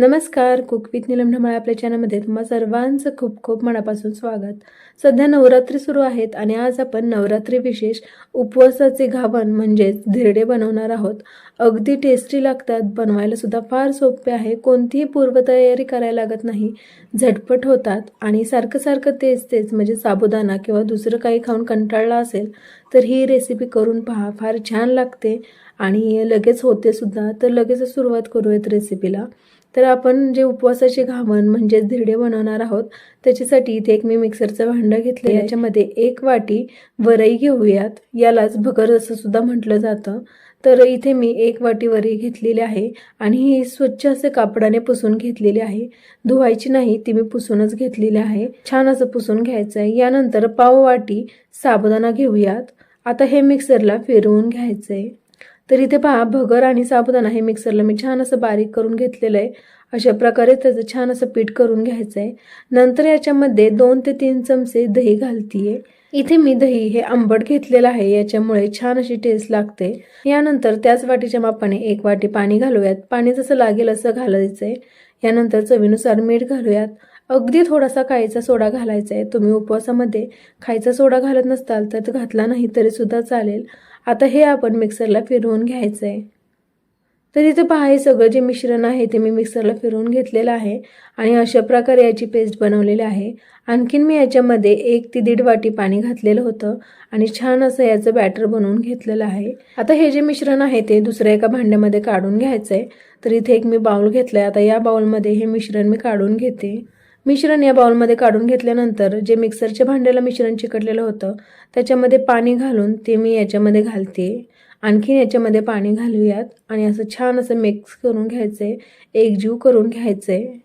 नमस्कार cook with Neelam ढमाळे आपल्या चॅनलमध्ये तुम्हा सर्वांचं खूप खूप मनापासून स्वागत. सध्या नवरात्री सुरू आहेत आणि आज आपण नवरात्री विशेष उपवासाचे घावन म्हणजेच धिरडे बनवणार आहोत. अगदी टेस्टी लागतात बनवायला सुद्धा फार सोपे आहे कोणतीही पूर्वतयारी करायला लागत नाही. झटपट होतात आणि सारखं सारखं तेच तेच म्हणजे साबुदाणा किंवा दुसरं काही खाऊन कंटाळला असेल तर ही रेसिपी करून पहा फार छान लागते. आणि लगेच होते सुद्धा तर लगेच सुरुवात करूयात रेसिपीला तर आपण जे उपवासाचे घावन म्हणजेच धिरडे बनवणार आहोत त्याच्यासाठी इथे एक मी मिक्सरचं भांडं घेतलं याच्यामध्ये एक वाटी वरई घेऊयात. यालाच भगर असं सुद्धा म्हटलं जातं. तर इथे मी एक वाटी वरई घेतलेली आहे आणि ही स्वच्छ असे कापडाने पुसून घेतलेली आहे. धुवायची नाही ती मी पुसूनच घेतलेली आहे. छान असं पुसून घ्यायचं आहे यानंतर पाव वाटी साबुदाणा घेऊयात. आता हे मिक्सरला फिरवून घ्यायचं आहे तर इथे पहा भगर आणि साबुदाणा हे मिक्सरला मी छान असं बारीक करून घेतलेलं आहे. अशा प्रकारे त्याचं छान असं पीठ करून घ्यायचं आहे नंतर याच्यामध्ये दोन ते तीन चमचे दही घालतीये. इथे मी दही हे आंबट घेतलेलं आहे याच्यामुळे छान अशी टेस्ट लागते. यानंतर त्याच वाटीच्या मापाने एक वाटी पाणी घालूयात. पाणी जसं लागेल असं घालायचं आहे यानंतर चवीनुसार मीठ घालूयात. अगदी थोडासा खायचा सोडा घालायचा आहे तुम्ही उपवासामध्ये खायचा सोडा घालत नसताल तर घातला नाही तरी सुद्धा चालेल. आता हे आपण मिक्सरला फिरवून घ्यायचं आहे तर इथे पहा हे सगळं जे मिश्रण आहे ते मी मिक्सरला फिरवून घेतलेलं आहे आणि अशा प्रकारे याची पेस्ट बनवलेली आहे. आणखीन मी याच्यामध्ये एक ते दीड वाटी पाणी घातलेलं होतं आणि छान असं याचं बॅटर बनवून घेतलेलं आहे. आता हे जे मिश्रण आहे ते दुसऱ्या एका भांड्यामध्ये काढून घ्यायचं आहे तर इथे एक मी बाउल घेतलं आहे आता या बाउलमध्ये हे मिश्रण मी काढून घेते. मिश्रण या बाउलमध्ये काढून घेतल्यानंतर जे मिक्सरच्या भांड्याला मिश्रण चिकटलेलं होतं त्याच्यामध्ये पाणी घालून ते मी याच्यामध्ये घालते. आणखीन याच्यामध्ये पाणी घालूयात आणि असं छान असं मिक्स करून घ्यायचं आहे एकजीव करून घ्यायचं आहे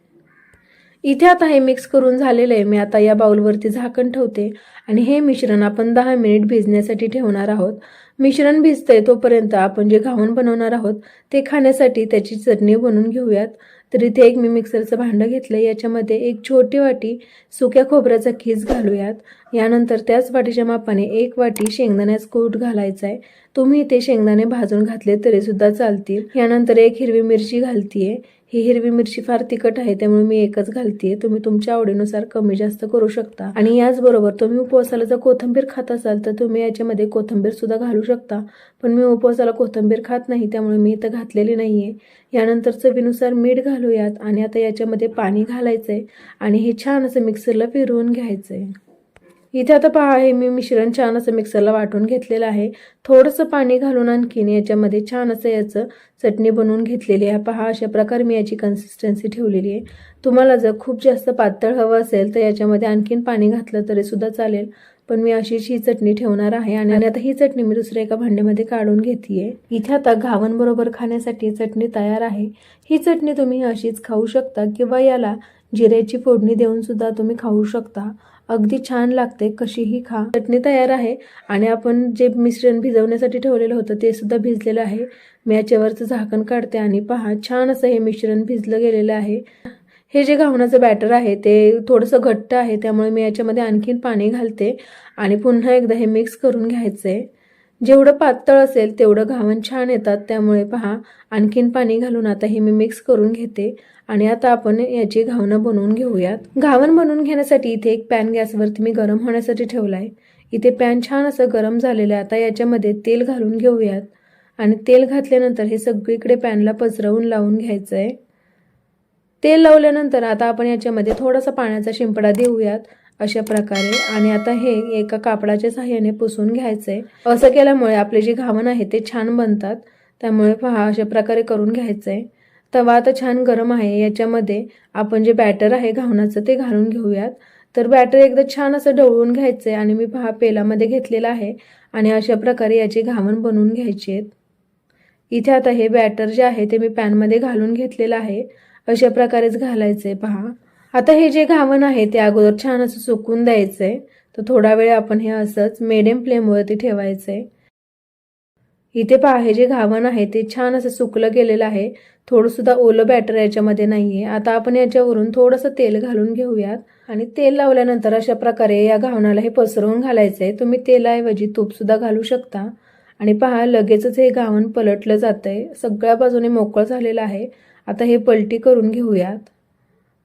इथे आता हे मिक्स करून झालेलं आहे. मी आता या बाउलवरती झाकण ठेवते. आणि हे मिश्रण आपण दहा मिनिट भिजण्यासाठी ठेवणार आहोत. मिश्रण भिजतंय तोपर्यंत आपण जे घावण बनवणार आहोत ते खाण्यासाठी त्याची चटणी बनवून घेऊयात. तर इथे एक मी मिक्सरचं भांडं घेतलं याच्यामध्ये एक छोटी वाटी सुक्या खोबऱ्याचा खीस घालूयात. यानंतर त्याच वाटीच्या मापाने एक वाटी शेंगदाण्याचा कूट घालायचा आहे तुम्ही इथे शेंगदाणे भाजून घातले तरीसुद्धा चालतील. यानंतर एक हिरवी मिरची घालतीये. ही हिरवी मिरची फार तिखट आहे त्यामुळे मी एकच घालतीये. तुम्ही तुमच्या आवडीनुसार कमी जास्त करू शकता. आणि याचबरोबर तुम्ही उपवासाला जर कोथंबीर खात असाल तर तुम्ही याच्यामध्ये कोथंबीर सुद्धा घालू शकता. पण मी उपवासाला कोथंबीर खात नाही त्यामुळे मी इथं घातलेली नाहीये. यानंतर चवीनुसार मीठ घालूयात आणि आता याच्यामध्ये पाणी घालायचंय आणि हे छान असं मिक्सरला फिरवून घ्यायचंय. इथे आता पहा हे मी मिश्रण छान असं मिक्सरला वाटून घेतलेलं आहे. थोडंसं पाणी घालून आणखीन याच्यामध्ये छान असं याचं चटणी बनवून घेतलेली आहे. पहा अशा प्रकारे मी याची कन्सिस्टन्सी ठेवलेली आहे. तुम्हाला जर खूप जास्त पातळ हवं असेल तर याच्यामध्ये आणखीन पाणी घातलं तरी सुद्धा चालेल. पण मी अशीच ही चटणी ठेवणार आहे आणि आता ही चटणी मी दुसऱ्या एका भांड्यामध्ये काढून घेते इथे आता घावन बरोबर खाण्यासाठी चटणी तयार आहे. ही चटणी तुम्ही अशीच खाऊ शकता किंवा याला जिऱ्याची फोडणी देऊन सुद्धा तुम्ही खाऊ शकता. अगदी छान लागते कशीही खा. चटणी तयार आहे आणि आपण जे मिश्रण भिजवण्यासाठी ठेवलेलं होतं ते सुद्धा भिजलेलं आहे. मी याच्यावरचं झाकण काढते आणि पहा छान असं हे मिश्रण भिजलं गेलेलं आहे. हे जे घावणाचं बॅटर आहे ते थोडंसं घट्ट आहे त्यामुळे मी याच्यामध्ये आणखीन पाणी घालते आणि पुन्हा एकदा हे मिक्स करून घ्यायचं आहे जेवढं पातळ असेल तेवढं घावन छान येतात. त्यामुळे पहा आणखीन पाणी घालून आता हे मी मिक्स करून घेते आणि आता आपण याची घावणं बनवून घेऊयात. घावन बनवून घेण्यासाठी इथे एक पॅन गॅसवरती मी गरम होण्यासाठी ठेवला आहे इथे पॅन छान असं गरम झालेलं आहे. आता याच्यामध्ये तेल घालून घेऊयात. आणि तेल घातल्यानंतर हे सगळीकडे पॅनला पसरवून लावून घ्यायचं आहे तेल लावल्यानंतर आता आपण याच्यामध्ये थोडासा पाण्याचा शिंपडा देऊयात. अशा प्रकारे. आणि आता हे एका कापडाच्या सहाय्याने पुसून घ्यायचं आहे असं केल्यामुळे आपले जे घावन आहे ते छान बनतात. त्यामुळे पहा अशा प्रकारे करून घ्यायचं आहे तवा आता छान गरम आहे. याच्यामध्ये आपण जे बॅटर आहे घावनाचं ते घालून घेऊयात. तर बॅटर एकदा छान असं ढवळून घ्यायचं आहे आणि मी पहा पेलामध्ये घेतलेलं आहे. आणि अशा प्रकारे याचे घावन बनवून घ्यायचे आहेत. इथे आता हे बॅटर जे आहे ते मी पॅनमध्ये घालून घेतलेलं आहे. अशा प्रकारेच घालायचं आहे पहा. आता हे जे घावन आहे ते अगोदर छान असं सुकून द्यायचं आहे तर थोडा वेळ आपण हे असंच मेडियम फ्लेमवरती ठेवायचं आहे इथे पहा हे जे घावन आहे ते छान असं सुकलं गेलेलं आहे. थोडंसुद्धा ओलं बॅटर याच्यामध्ये नाहीये. आता आपण याच्यावरून थोडंसं तेल घालून घेऊयात. आणि तेल लावल्यानंतर अशा प्रकारे या घावनाला हे पसरवून घालायचंय. तुम्ही तेलाऐवजी तूपसुद्धा घालू शकता. आणि पहा लगेचच हे घावन पलटलं जातंय. सगळ्या बाजूने मोकळं झालेलं आहे. आता हे पलटी करून घेऊयात.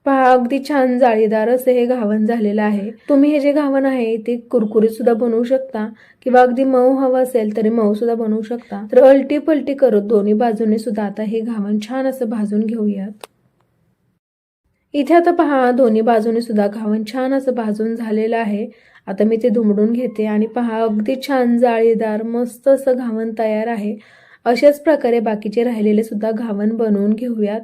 पहा अगदी छान जाळीदार असे हे घावण झालेलं आहे. तुम्ही हे जे घावण आहे ते कुरकुरीत सुद्धा बनवू शकता. किंवा अगदी मऊ हवं असेल तरी मऊ सुद्धा बनवू शकता. तर अलटी पलटी करत दोन्ही बाजूने सुद्धा आता हे घावण छान असं भाजून घेऊयात. इथे आता पहा दोन्ही बाजूने सुद्धा घावण छान असं भाजून झालेलं आहे. आता मी ते दुमडून घेते आणि पहा अगदी छान जाळीदार मस्त असं घावण तयार आहे. अशाच प्रकारे बाकीचे राहिलेले सुद्धा घावण बनवून घेऊयात.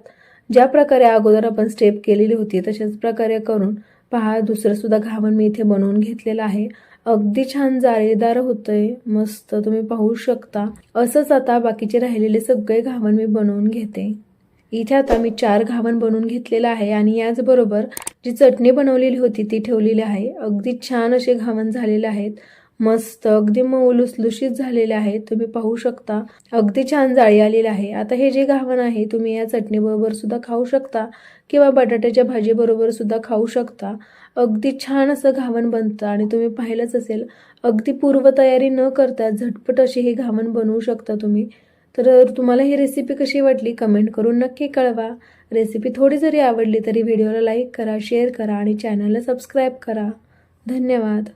ज्या प्रकारे अगोदर आपण स्टेप केलेली होती तशाच प्रकारे करून पहा दुसरं सुद्धा घावन मी इथे बनवून घेतलेलं आहे. अगदी छान जाळीदार होतंय मस्त तुम्ही पाहू शकता. असंच आता बाकीचे राहिलेले सगळे घावन मी बनवून घेते. इथे आता मी चार घावन बनवून घेतलेलं आहे आणि याचबरोबर जी चटणी बनवलेली होती ती ठेवलेली आहे. अगदी छान असे घावन झालेले आहेत. मस्त अगदी मऊ लुसलुशीत झालेले आहेत तुम्ही पाहू शकता अगदी छान जाळी आलेली आहे. आता हे जे घावण आहे तुम्ही या चटणीबरोबर सुद्धा खाऊ शकता किंवा बटाट्याच्या भाजीबरोबर सुद्धा खाऊ शकता. अगदी छान असं घावण बनतं आणि तुम्ही पाहिलंच असेल अगदी पूर्वतयारी न करता झटपट अशी हे घावण बनवू शकता तुम्ही. तर तुम्हाला ही रेसिपी कशी वाटली कमेंट करून नक्की कळवा. रेसिपी थोडी जरी आवडली तरी व्हिडिओला लाईक करा शेअर करा आणि चॅनलला सबस्क्राईब करा. धन्यवाद.